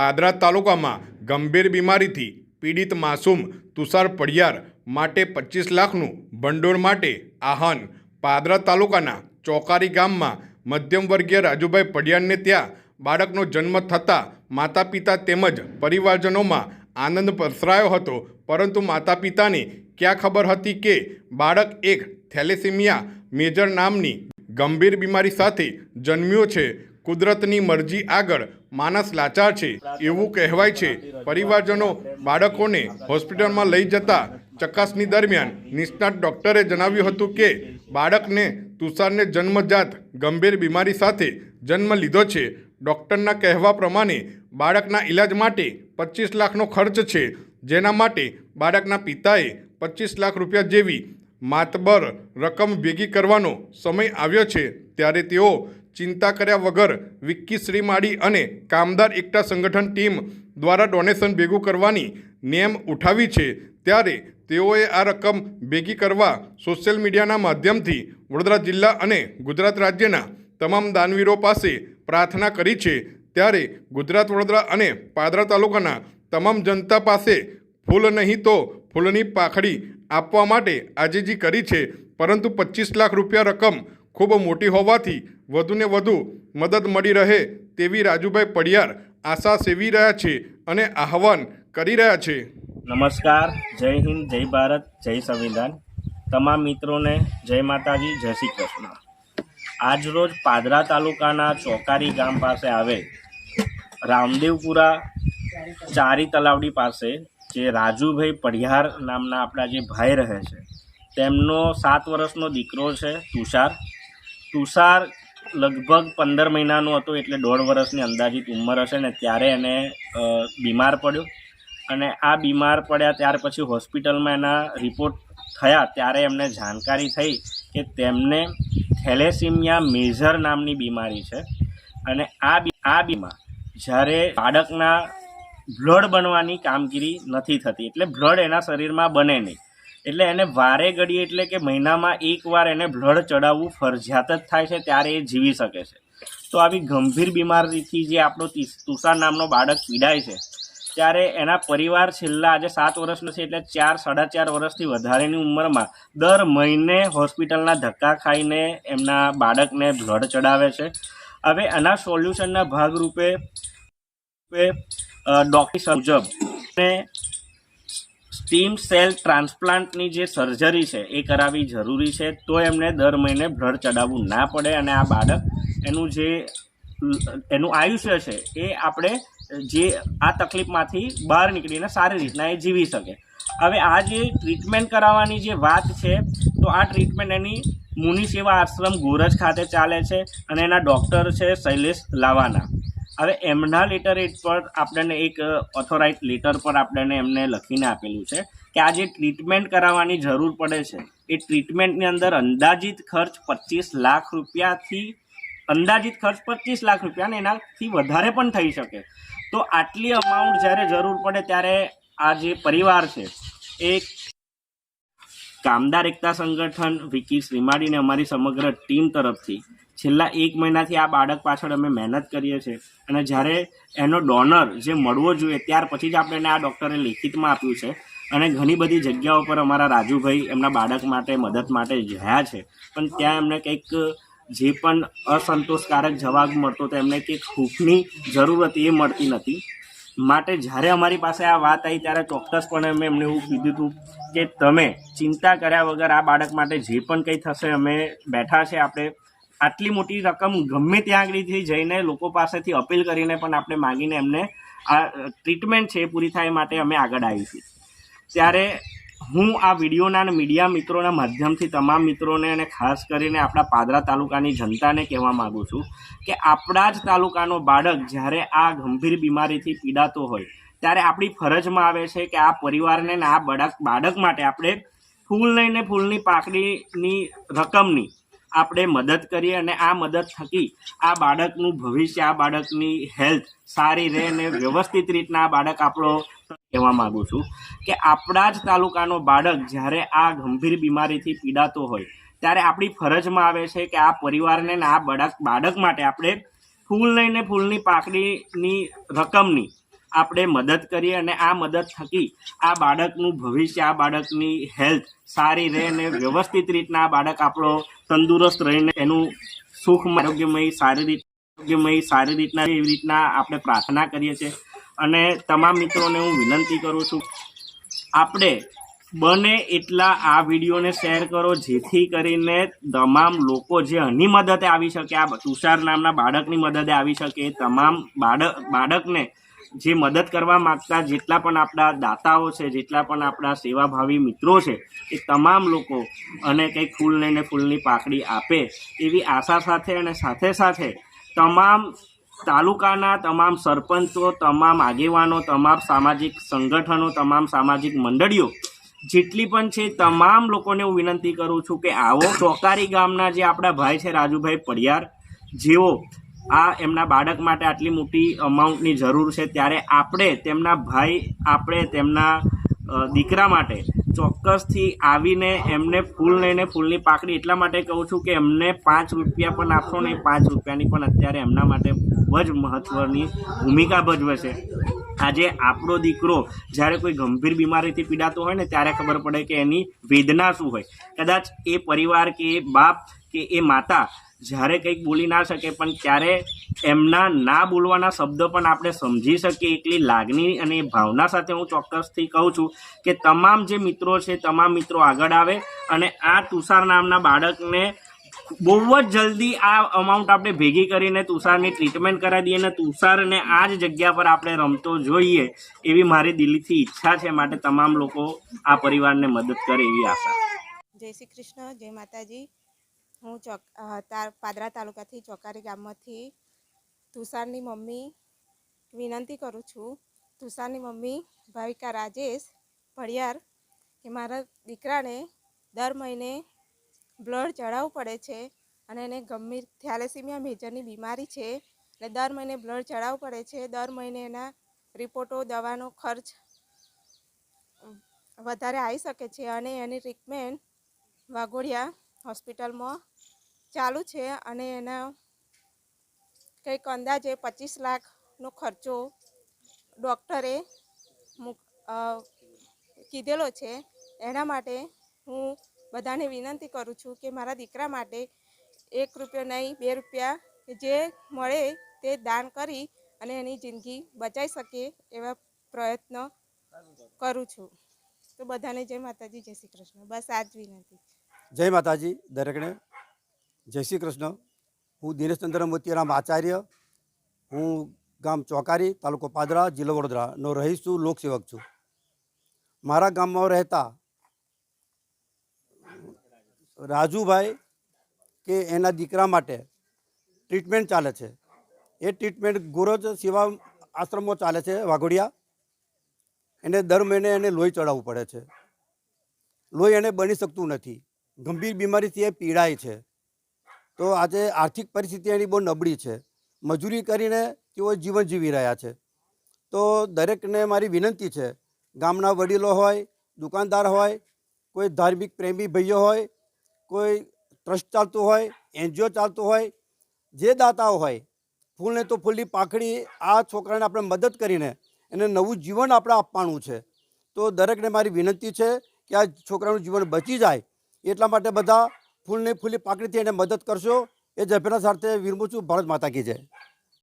પાદરા તાલુકામાં ગંભીર બીમારીથી પીડિત માસૂમ તુષાર પડિયાર માટે પચીસ લાખનું ભંડોળ માટે આહન પાદરા તાલુકાના ચોકારી ગામમાં મધ્યમવર્ગીય રાજુભાઈ પડિયારને ત્યાં બાળકનો જન્મ થતાં માતા પિતા તેમજ પરિવારજનોમાં આનંદ પસરાયો હતો. પરંતુ માતા પિતાને ક્યાં ખબર હતી કે બાળક એક થેલેસીમિયા મેજર નામની ગંભીર બીમારી સાથે જન્મ્યો છે? કુદરતની મરજી આગળ માણસ લાચાર છે. એવું કહેવાય છે. પરિવારજનો બાળકોને હોસ્પિટલમાં લઈ જતા ચકાસણી દરમિયાન નિષ્ણાત ડૉક્ટરે જણાવ્યું હતું કે, બાળકને તુષારને જન્મજાત ગંભીર બીમારી સાથે જન્મ લીધો છે. ડૉક્ટરના કહેવા પ્રમાણે, બાળકના ઈલાજ માટે પચીસ લાખનો ખર્ચ છે. જેના માટે બાળકના પિતાએ પચીસ લાખ રૂપિયા જેવી માતબર રકમ ભેગી કરવાનો સમય આવ્યો છે. ત્યારે તેઓ ચિંતા કર્યા વગર વિક્કી શ્રીમાળી અને કામદાર એકતા સંગઠન ટીમ દ્વારા ડોનેશન ભેગું કરવાની નેમ ઉઠાવી છે. ત્યારે તેઓએ આ રકમ ભેગી કરવા સોશિયલ મીડિયાના માધ્યમથી વડોદરા જિલ્લા અને ગુજરાત રાજ્યના તમામ દાનવીરો પાસે પ્રાર્થના કરી છે. ત્યારે ગુજરાત, વડોદરા અને પાદરા તાલુકાના તમામ જનતા પાસે ફૂલ નહીં તો ફૂલની પાખડી આપવા માટે આજીજી કરી છે. પરંતુ પચીસ લાખ રૂપિયા રકમ ખૂબ મોટી હોવાથી વધુને વધુ મદદ મળી રહે તેવી રાજુભાઈ પડિયાર આશા સેવી રહ્યા છે અને આહવાન કરી રહ્યા છે. નમસ્કાર, જય હિન્દ, જય ભારત, જય સંવિધાન. તમામ મિત્રોને જય માતાજી, જય શ્રી કૃષ્ણ. આજરોજ પાદરા તાલુકાના ચોકારી ગામ પાસે આવે રામદેવપુરા ચારી તલાવડી પાસે જે રાજુભાઈ પઢિયાર નામના આપણા જે ભાઈ રહે છે, તેમનો સાત વર્ષનો દીકરો છે તુષાર. તુષાર લગભગ પંદર મહિનાનો હતો એટલે દોઢ વર્ષની અંદાજિત ઉંમર હશે ને ત્યારે એને બીમાર પડ્યો. અને આ બીમાર પડ્યા ત્યાર પછી હોસ્પિટલમાં એના રિપોર્ટ થયા ત્યારે એમને જાણકારી થઈ કે તેમને થેલેસીમિયા મેજર નામની બીમારી છે. અને આ આ બીમાર જ્યારે બાળકના બ્લડ બનવાની કામગીરી નથી થતી, એટલે બ્લડ એના શરીરમાં બને નહીં. એટલે એને વારે ઘડીએ એટલે કે મહિનામાં એકવાર એને બ્લડ ચડાવવું ફરજિયાત જ થાય છે, ત્યારે એ જીવી શકે છે. તો આવી ગંભીર બીમારીથી જે આપણો તુષાર નામનો બાળક પીડાય છે, ત્યારે એના પરિવાર છેલ્લા આજે સાત વર્ષનો છે, એટલે ચાર, સાડા ચાર વર્ષથી વધારેની ઉંમરમાં દર મહિને હોસ્પિટલના ધક્કા ખાઈને એમના બાળકને બ્લડ ચડાવે છે. હવે એના સોલ્યુશનના ભાગરૂપે ડૉક્ટર મુજબ સ્ટીમ સેલ ટ્રાન્સપ્લાન્ટની જે સર્જરી છે, એ કરાવવી જરૂરી છે, તો એમને દર મહિને બ્લડ ચડાવવું ના પડે અને આ બાળક એનું જે એનું આયુષ્ય છે, એ આપણે જે આ તકલીફમાંથી બહાર નીકળીને સારી રીતના એ જીવી શકે. હવે આ જે ટ્રીટમેન્ટ કરાવવાની જે વાત છે, તો આ ટ્રીટમેન્ટ એની મુનિ સેવા આશ્રમ ગોરજ ખાતે ચાલે છે અને એના ડૉક્ટર છે શૈલેષ લાવાના. હવે એમના લેટર એડ પર આપણને એક ઓથોરાઇઝ લેટર પર આપણને એમને લખીને આપેલું છે કે આ જે ટ્રીટમેન્ટ કરાવવાની જરૂર પડે છે, એ ટ્રીટમેન્ટની અંદર અંદાજિત ખર્ચ પચીસ લાખ રૂપિયાથી, અંદાજિત ખર્ચ પચીસ લાખ રૂપિયા અને એનાથી વધારે પણ થઈ શકે. તો આટલી અમાઉન્ટ જ્યારે જરૂર પડે ત્યારે આ જે પરિવાર છે, એ કામદાર એકતા સંગઠન વિકી શ્રીમાડીને અમારી સમગ્ર ટીમ તરફથી છેલ્લા એક મહિનાથી આ બાળક પાછળ અમે મહેનત કરીએ છીએ. અને જ્યારે એનો ડોનર જે મળવો જોઈએ, ત્યાર પછી જ આપણે આ ડૉક્ટરે લેખિતમાં આપ્યું છે. અને ઘણી બધી જગ્યાઓ પર અમારા રાજુભાઈ એમના બાળક માટે, મદદ માટે ગયા છે. પણ ત્યાં એમને કંઈક જે પણ અસંતોષકારક જવાબ મળતો તો એમને કંઈક હૂફની જરૂર હતી એ મળતી નથી. માટે જ્યારે અમારી પાસે આ વાત આવી, ત્યારે ચોક્કસપણે અમે એમને એવું કીધું હતું કે તમે ચિંતા કર્યા વગર આ બાળક માટે જે પણ કંઈ થશે, અમે બેઠા છે, આપણે આટલી મોટી રકમ ગમે ત્યાં આગળથી જઈને લોકો પાસેથી અપીલ કરીને પણ આપણે માગીને એમને આ ટ્રીટમેન્ટ છે એ પૂરી થાય માટે અમે આગળ આવીશું ત્યારે હું આ વિડીયોના અને મીડિયા મિત્રોના માધ્યમથી તમામ મિત્રોને અને ખાસ કરીને આપણા પાદરા તાલુકાની જનતાને કહેવા માગું છું કે આપણા જ તાલુકાનો બાળક જ્યારે આ ગંભીર બીમારીથી પીડાતો હોય, ત્યારે આપણી ફરજમાં આવે છે કે આ પરિવારને આ બાળક બાળક માટે આપણે ફૂલ લઈને ફૂલની પાકડીની રકમની આપણે મદદ કરીએ અને આ મદદ થકી આ બાળકનું ભવિષ્ય, આ બાળકની હેલ્થ સારી રહે અને વ્યવસ્થિત રીતના આ બાળક આપણો કહેવા માગું છું કે આપણા જ તાલુકાનો બાળક જ્યારે આ ગંભીર બીમારીથી પીડાતો હોય, ત્યારે આપણી ફરજમાં આવે છે કે આ પરિવારને આ બાળક બાળક માટે આપણે ફૂલ લઈને ફૂલની પાકડીની રકમની આપણે મદદ કરીએ અને આ મદદ થકી આ બાળકનું ભવિષ્ય, આ બાળકની હેલ્થ સારી રહે અને વ્યવસ્થિત રીતના આ બાળક આપણો તંદુરસ્ત રહીને એનું સુખ, આરોગ્યમય સારી રીત આરોગ્યમય સારી રીતના એવી રીતના આપણે પ્રાર્થના કરીએ છીએ. અને તમામ મિત્રોને હું વિનંતી કરું છું, આપણે બને એટલા આ વિડીયોને શેર કરો, જેથી કરીને તમામ લોકો જે આની મદદે આવી શકે, આ તુષાર નામના બાળકની મદદે આવી શકે તમામ બાળક, બાળકને જે મદદ કરવા માગતા, જેટલા પણ આપણા દાતાઓ છે, જેટલા પણ આપણા સેવાભાવી મિત્રો છે, એ તમામ લોકો અને કંઈક ફૂલ લઈને ફૂલની પાકડી આપે એવી આશા સાથે અને સાથે સાથે તમામ તાલુકાના, તમામ સરપંચો, તમામ આગેવાનો, તમામ સામાજિક સંગઠનો, તમામ સામાજિક મંડળીઓ, જેટલી પણ છે, તમામ લોકોને હું વિનંતી કરું છું કે આવો ચોકારી ગામના જે આપણા ભાઈ છે, રાજુભાઈ પડિયાર, જેઓ આ એમના બાળક માટે આટલી મોટી અમાઉન્ટની જરૂર છે. ત્યારે આપણે તેમના ભાઈ, આપણે તેમના દીકરા માટે ચોક્કસથી આવીને એમને ફૂલ લઈને ફૂલની પાકડી એટલા માટે કહું છું કે એમને પાંચ રૂપિયા પણ આપશો ને પાંચ રૂપિયાની પણ અત્યારે એમના માટે ખૂબ જ મહત્ત્વની ભૂમિકા ભજવે છે. આજે આપણો દીકરો જ્યારે કોઈ ગંભીર બીમારીથી પીડાતો હોય ને, ત્યારે ખબર પડે કે એની વેદના શું હોય. કદાચ એ પરિવાર કે એ બાપ કે એ માતા જ્યારે કંઈક બોલી ના શકે, પણ ત્યારે એમના ના બોલવાના શબ્દો પણ આપણે સમજી શકીએ એટલી લાગણી અને ભાવના સાથે હું ચોક્કસથી કહું છું કે તમામ જે મિત્રો છે, તમામ મિત્રો આગળ આવે અને આ તુષાર નામના બાળકને બહુ જ જલ્દી આ અમાઉન્ટ આપણે ભેગી કરીને તુષારની ટ્રીટમેન્ટ કરાવી દઈએ અને તુષારને આ જ જગ્યા પર આપણે રમતો જોઈએ એવી મારી દિલથી ઈચ્છા છે માટે તમામ લોકો આ પરિવારને મદદ કરે એવી આશા. જય શ્રી કૃષ્ણ, જય માતાજી. હું ચોક પાદરા તાલુકાથી ચોકારી ગામમાંથી તુષારની મમ્મી વિનંતી કરું છું. તુષારની મમ્મી ભાવિકા રાજેશ ભડિયાર કે મારા દીકરાને દર મહિને બ્લડ ચડાવવું પડે છે અને એને ગંભીર થેલેસીમિયા મેજરની બીમારી છે અને દર મહિને બ્લડ ચડાવવું પડે છે. દર મહિને એના રિપોર્ટો, દવાનો ખર્ચ વધારે આવી શકે છે અને એની ટ્રીટમેન્ટ વાઘોડિયા હોસ્પિટલમાં ચાલુ છે અને એના કંઈક અંદાજે પચીસ લાખનો ખર્ચો ડૉક્ટરે કીધેલો છે. એના માટે હું બધાને વિનંતી કરું છું કે મારા દીકરા માટે એક રૂપિયો નહીં, બે રૂપિયા જે મળે તે દાન કરી અને એની જિંદગી બચાવી શકે એવા પ્રયત્ન કરું છું. તો બધાને જય માતાજી, જય શ્રી કૃષ્ણ. બસ આ જ વિનંતી. જય માતાજી દરેકને. જય શ્રી કૃષ્ણ. હું દિનેશચંદ્ર મોતીરામ આચાર્ય. હું ગામ ચોકારી, તાલુકો પાદરા, જિલ્લો વડોદરાનો રહીશ છું લોકસેવક છું. મારા ગામમાં રહેતા રાજુભાઈ કે એના દીકરા માટે ટ્રીટમેન્ટ ચાલે છે. એ ટ્રીટમેન્ટ ગુરજ સેવા આશ્રમમાં ચાલે છે, વાઘોડિયા. એને દર મહિને એને લોહી ચડાવવું પડે છે. લોહી એને બની શકતું નથી. ગંભીર બીમારીથી એ પીડાય છે. તો આજે આર્થિક પરિસ્થિતિ એની બહુ નબળી છે. મજૂરી કરીને તેઓ જીવન જીવી રહ્યા છે. તો દરેકને મારી વિનંતી છે, ગામના વડીલો હોય, દુકાનદાર હોય, કોઈ ધાર્મિક પ્રેમી ભાઈઓ હોય, કોઈ ટ્રસ્ટ ચાલતું હોય, એનજીઓ ચાલતું હોય, જે દાતાઓ હોય, ફૂલને તો ફૂલની પાખડી આ છોકરાને આપણે મદદ કરીને એને નવું જીવન આપણે આપવાનું છે. તો દરેકને મારી વિનંતી છે કે આ છોકરાનું જીવન બચી જાય એટલા માટે બધા ફૂલની ફૂલી પાકડીથી એને મદદ કરશો. એ જભેના સાથે વિરમું છું ભારત માતા કી જય.